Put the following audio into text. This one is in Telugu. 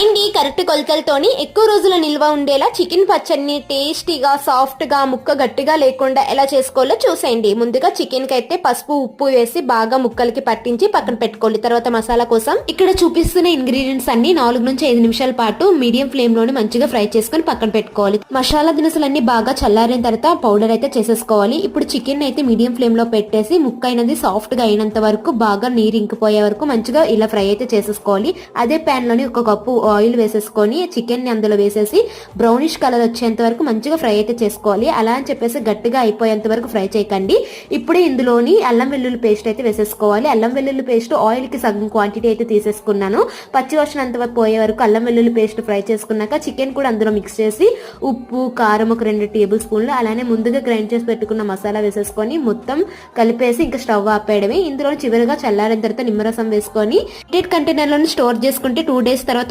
అండి కరెక్ట్ కొలతలతోని ఎక్కువ రోజులు నిల్వ ఉండేలా చికెన్ పచ్చడిని టేస్టీగా సాఫ్ట్గా ముక్క గట్టిగా లేకుండా ఎలా చేసుకోవాలో చూసేయండి. ముందుగా చికెన్కి అయితే పసుపు ఉప్పు వేసి బాగా ముక్కలకి పట్టించి పక్కన పెట్టుకోవాలి తర్వాత మసాలా కోసం ఇక్కడ చూపిస్తున్న ఇంగ్రీడియంట్స్ అన్ని నాలుగు నుంచి ఐదు నిమిషాల పాటు మీడియం ఫ్లేమ్లోని మంచిగా ఫ్రై చేసుకొని పక్కన పెట్టుకోవాలి. మసాలా దినుసులన్నీ బాగా చల్లారిన తర్వాత పౌడర్ అయితే చేసేసుకోవాలి. ఇప్పుడు చికెన్ అయితే మీడియం ఫ్లేమ్లో పెట్టేసి ముక్క అయినది సాఫ్ట్గా అయినంత వరకు బాగా నీరు ఇంకిపోయే వరకు మంచిగా ఇలా ఫ్రై అయితే చేసేసుకోవాలి. అదే ప్యాన్లోని ఒక కప్పు ఆయిల్ వేసేసుకొని చికెన్ని అందులో వేసేసి బ్రౌనిష్ కలర్ వచ్చేంత వరకు మంచిగా ఫ్రై అయితే చేసుకోవాలి. అలా అని చెప్పేసి గట్టిగా అయిపోయేంత వరకు ఫ్రై చేయకండి. ఇప్పుడే ఇందులోని అల్లం వెల్లుల్లి పేస్ట్ అయితే వేసేసుకోవాలి. అల్లం వెల్లుల్లి పేస్ట్ ఆయిల్కి సగం క్వాంటిటీ అయితే తీసేసుకున్నాను. పచ్చి అంత వరకు పోయే వరకు అల్లం వెల్లుల్లి పేస్ట్ ఫ్రై చేసుకున్నాక చికెన్ కూడా అందులో మిక్స్ చేసి ఉప్పు కారం ఒక రెండు టేబుల్ స్పూన్లు అలానే ముందుగా గ్రైండ్ చేసి పెట్టుకున్న మసాలా వేసేసుకొని మొత్తం కలిపేసి ఇంకా స్టవ్ ఆపేయడమే. ఇందులో చివరిగా చల్లారిన తర్వాత నిమ్మరసం వేసుకొని కంటైనర్లో స్టోర్ చేసుకుంటే టూ డేస్ తర్వాత